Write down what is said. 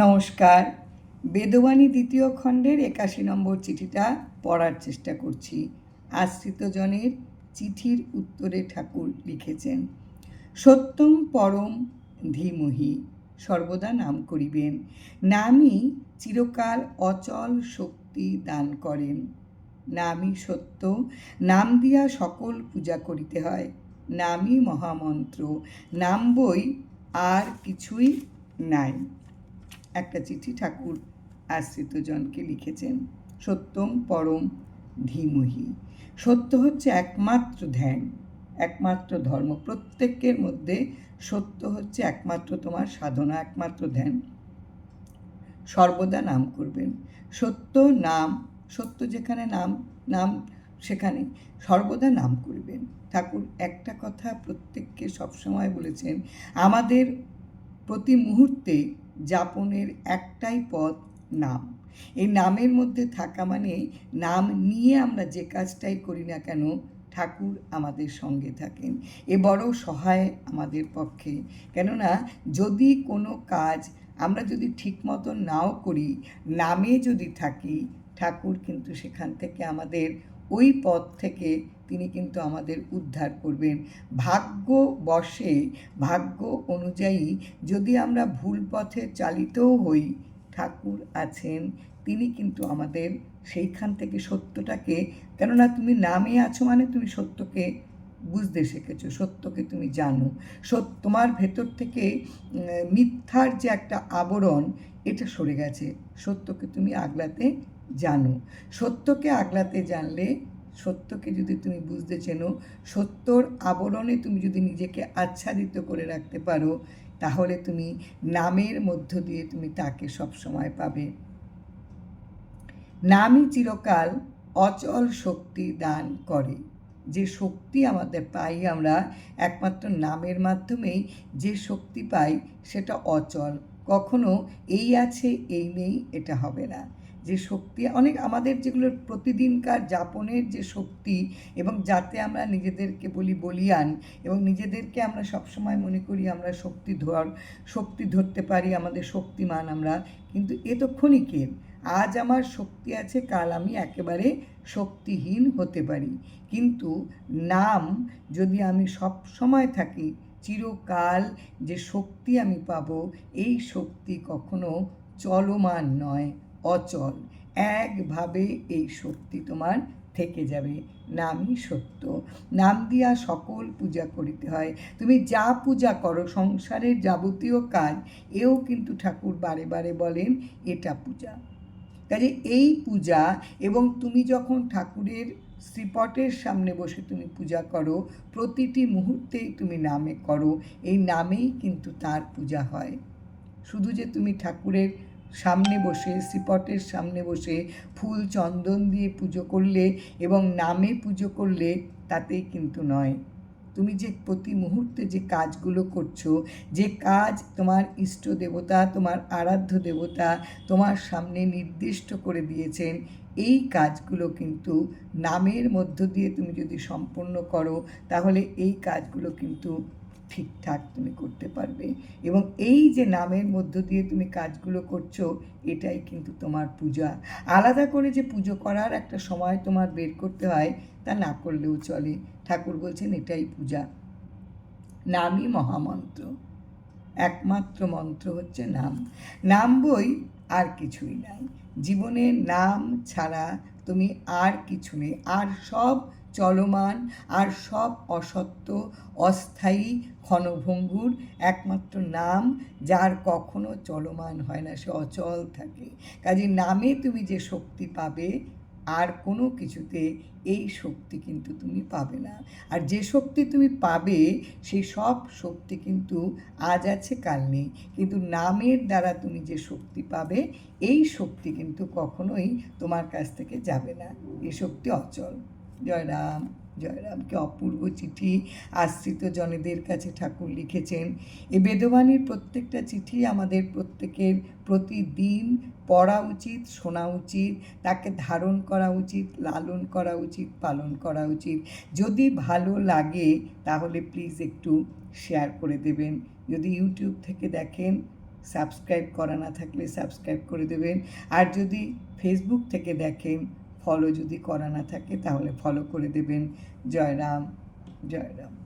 নমস্কার। বেদবাণী দ্বিতীয় খণ্ডের একাশি নম্বর চিঠিটা পড়ার চেষ্টা করছি। আশ্রিতজনের চিঠির উত্তরে ঠাকুর লিখেছেন, সত্যম পরম ধীমহি, সর্বদা নাম করিবেন। নামই চিরকাল অচল শক্তি দান করেন। নামই সত্য, নাম দিয়া সকল পূজা করিতে হয়। নামই মহামন্ত্র নাম বই আর কিছুই নাই। একটা চিঠি ঠাকুর আশ্রিতজনকে লিখেছেন, সত্যম পরম ধীমহি। সত্য হচ্ছে একমাত্র ধ্যান, একমাত্র ধর্ম। প্রত্যেকের মধ্যে সত্য হচ্ছে একমাত্র তোমার সাধনা, একমাত্র ধ্যান। সর্বদা নাম করবেন। সত্য নাম, সত্য যেখানে নাম নাম সেখানে সর্বদা নাম করবেন। ঠাকুর একটা কথা প্রত্যেককে সবসময় বলেছেন, আমাদের প্রতি মুহূর্তে যাপনের একটাই পথ নাম। এই নামের মধ্যে থাকা মানে নাম নিয়ে আমরা যে কাজটাই করি না কেন, ঠাকুর আমাদের সঙ্গে থাকেন। এ বড় সহায় আমাদের পক্ষে। কেননা, যদি কোনো কাজ আমরা যদি ঠিক মতন নাও করি, নামে যদি থাকি, ঠাকুর কিন্তু সেখান থেকে আমাদের ওই পথ থেকে তিনি কিন্তু আমাদের উদ্ধার করবেন। ভাগ্য বশে ভাগ্য অনুযায়ী যদি আমরা ভুল পথে চালিতও হই, ঠাকুর আছেন, তিনি কিন্তু আমাদের সেইখান থেকে সত্যটাকে, কেননা তুমি নামে আছো মানে তুমি সত্যকে বুঝতে শিখেছো, সত্যকে তুমি জানো। সত্য তোমার ভেতর থেকে মিথ্যার যে একটা আবরণ, এটা সরে গেছে। সত্যকে তুমি আগলাতে জানো। সত্যকে আগলাতে জানলে সত্যকে যদি তুমি বুঝতে চেনো, সত্যর আবরণে তুমি যদি নিজেকে আচ্ছাদিত করে রাখতে পারো, তাহলে তুমি নামের মধ্য দিয়ে তুমি তাকে সবসময় পাবে। নামই চিরকাল অচল শক্তি দান করে। যে শক্তি আমাদের পাই আমরা, একমাত্র নামের মাধ্যমেই যে শক্তি পাই, সেটা অচল। কখনো এই আছে, এই নেই, এটা হবে না। যে শক্তি, অনেক আমাদের যেগুলো প্রতিদিনকার যাপনের যে শক্তি এবং যাতে আমরা নিজেদেরকে বলি বলিয়ান এবং নিজেদেরকে আমরা সবসময় মনে করি আমরা শক্তি ধর শক্তি ধরতে পারি, আমাদের শক্তিমান আমরা, কিন্তু এ তো ক্ষণিকের। আজ আমার শক্তি আছে, কাল আমি একেবারে শক্তিহীন হতে পারি। কিন্তু নাম যদি আমি সব সময় থাকি, চিরকাল যে শক্তি আমি পাব, এই শক্তি কখনো চলমান নয়। অচল। একভাবে এই শক্তি তোমার থেকে যাবে। নামই সত্য। নাম দিয়া সকল পূজা করিতে হয়। তুমি যা পূজা করো, সংসারের যাবতীয় কাজ, এও কিন্তু ঠাকুর বারে বারে বলেন, এটা পূজা। কাজে এই পূজা এবং তুমি যখন ঠাকুরের শ্রীপটের সামনে বসে তুমি পূজা করো, প্রতিটি মুহূর্তেই তুমি নামে করো। এই নামেই কিন্তু তার পূজা হয়। শুধু যে তুমি ঠাকুরের সামনে বসে শ্রীপটের সামনে বসে ফুল চন্দন দিয়ে পুজো করলে এবং নামে পুজো করলে তাতেই কিন্তু নয়। তুমি যে প্রতি মুহূর্তে যে কাজগুলো করছ, যে কাজ তোমার ইষ্ট দেবতা, তোমার আরাধ্য দেবতা তোমার সামনে নির্দিষ্ট করে দিয়েছেন, এই কাজগুলো কিন্তু নামের মধ্য দিয়ে তুমি যদি সম্পূর্ণ করো, তাহলে এই কাজগুলো কিন্তু ঠিকঠাক তুমি করতে পারবে। এবং এই যে নামের মধ্য দিয়ে তুমি কাজগুলো করছ, এটাই কিন্তু তোমার পূজা। আলাদা করে যে পুজো করার একটা সময় তোমার বের করতে হয়, তা না করলেও চলে। ঠাকুর বলছেন, এটাই পূজা। নামই মহামন্ত্র। একমাত্র মন্ত্র হচ্ছে নাম। নাম বই আর কিছুই নাই। জীবনে নাম ছাড়া তুমি আর কিছু নেই। আর সব চলমান আর সব অসত্য, অস্থায়ী ক্ষণভঙ্গুর একমাত্র নাম যার কখনো চলমান হয় না, সে অচল থাকে। কাজে নামে তুমি যে শক্তি পাবে, আর কোনো কিছুতে এই শক্তি কিন্তু তুমি পাবে না। আর যে শক্তি তুমি পাবে সেই সব শক্তি কিন্তু আজ আছে, কাল নেই। কিন্তু নামের দ্বারা তুমি যে শক্তি পাবে, এই শক্তি কিন্তু কখনোই তোমার কাছ থেকে যাবে না। এই শক্তি অচল। জয় রাম জয়রামকে অপূর্ব চিঠি আশ্রিত জনেদের কাছে ঠাকুর লিখেছেন। এ বেদবাণীর প্রত্যেকটা চিঠি আমাদের প্রত্যেকের প্রতিদিন পড়া উচিত, শোনা উচিত, তাকে ধারণ করা উচিত, লালন করা উচিত, পালন করা উচিত। যদি ভালো লাগে তাহলে প্লিজ একটু শেয়ার করে দেবেন। যদি ইউটিউব থেকে দেখেন, সাবস্ক্রাইব করা না থাকলে সাবস্ক্রাইব করে দেবেন। আর যদি ফেসবুক থেকে দেখেন ফলো যদি করা না থাকে তাহলে ফলো করে দেবেন। জয় রাম জয় রাম।